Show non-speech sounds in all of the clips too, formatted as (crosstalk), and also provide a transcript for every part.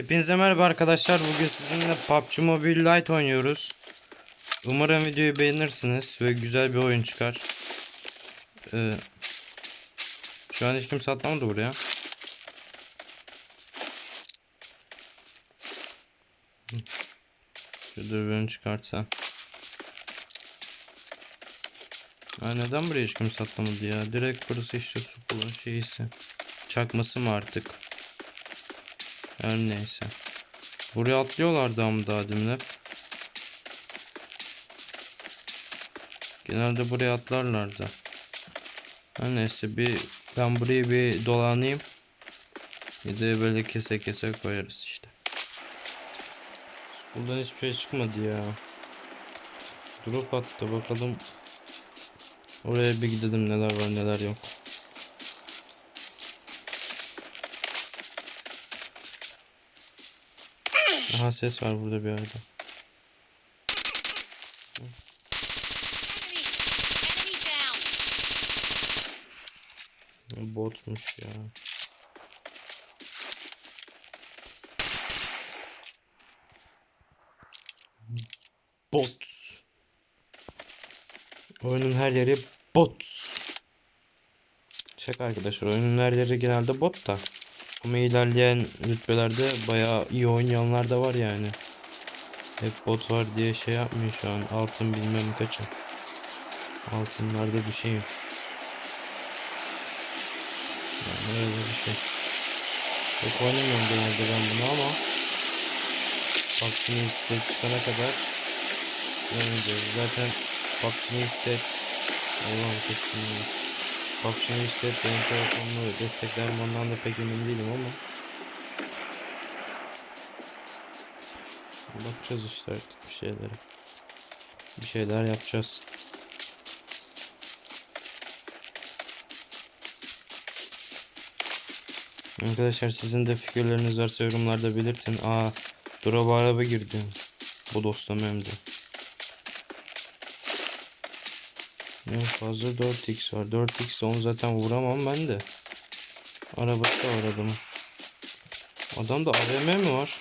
Hepinize merhaba arkadaşlar. Bugün sizinle PUBG Mobile Lite oynuyoruz. Umarım videoyu beğenirsiniz ve güzel bir oyun çıkar. Ee, şu an hiç kimse atlamadı buraya. Hı. Şu dürbünü çıkartsam. Ha, neden buraya hiç kimse atlamadı ya? Direkt burası işte Supul'un şeysi. Çakması mı artık? Her neyse. Buraya atlıyorlardı ama daha. Genelde buraya atlarlardı. Her neyse bir ben burayı bir dolanayım. Bir de böyle kese kese koyarız işte. Buradan hiçbir şey çıkmadı ya. Drop attı bakalım. Oraya bir gidelim neler var neler yok. Aha ses var burada bir yerde. Botmuş ya. Bot. Oyunun her yeri bot. Şaka arkadaşlar oyunun her yeri genelde bot da. Ama ilerleyen rütbelerde bayağı iyi oynayanlar da var yani. Hep bot var diye şey yapmıyor şu an. Altın bilmem kaçı. Altınlarda bir şey yok. Yani öyle bir şey. Çok oynamıyorum genelde ben bunu ama PUBG'nin istek çıkana kadar oynayacağız. Zaten PUBG'nin istek Allah'ım çok sinirliyim. PUBG'nin istek benim telefonumu destekler mi ondan da pek emin değilim ama Bakacağız işte artık bir şeylere. Bir şeyler yapacağız. Arkadaşlar sizin de fikirleriniz varsa yorumlarda belirtin. Aa, drop araba girdi. Bu dostum hem de. En fazla 4x var. 4x onu zaten vuramam ben de. Arabası da var adamın. Adamda AVM mi var?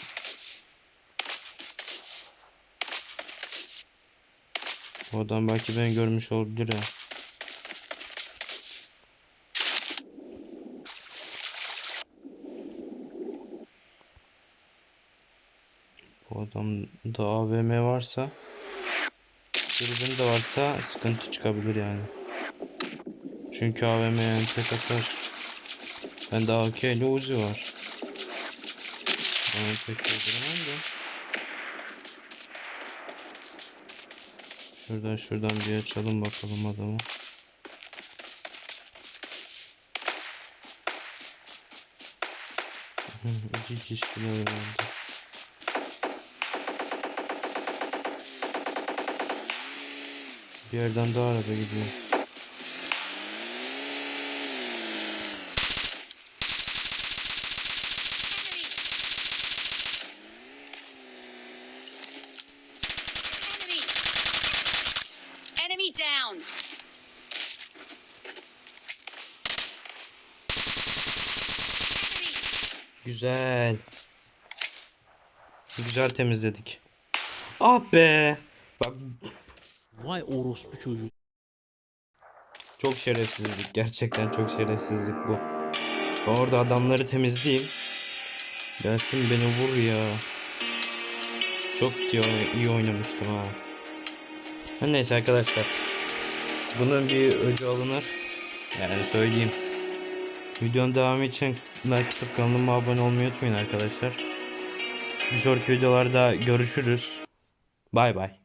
O adam belki beni görmüş olabilir ha. Bu adamda AVM varsa Dürbün de varsa sıkıntı çıkabilir yani. Çünkü AVM yani tek atar. Bende AK ile Uzi var. Yani pek öldüremem de. Şuradan şuradan bir açalım bakalım adamı. (laughs) İki kişiler herhalde. Bir yerden daha araba gidiyor. Enemy! Enemy down! Enemy! Güzel. Güzel temizledik. Ah be. Bak Vay orospu çocuğu. çok şerefsizlik. Gerçekten çok şerefsizlik bu. Orada adamları temizleyeyim. Gelsin beni vur ya. Çok iyi, oynamıştım ha. Neyse arkadaşlar. Bunun bir öcü alınır. Yani söyleyeyim. Videonun devamı için like atıp kanalıma abone olmayı unutmayın arkadaşlar. Bir sonraki videolarda görüşürüz. Bay bay.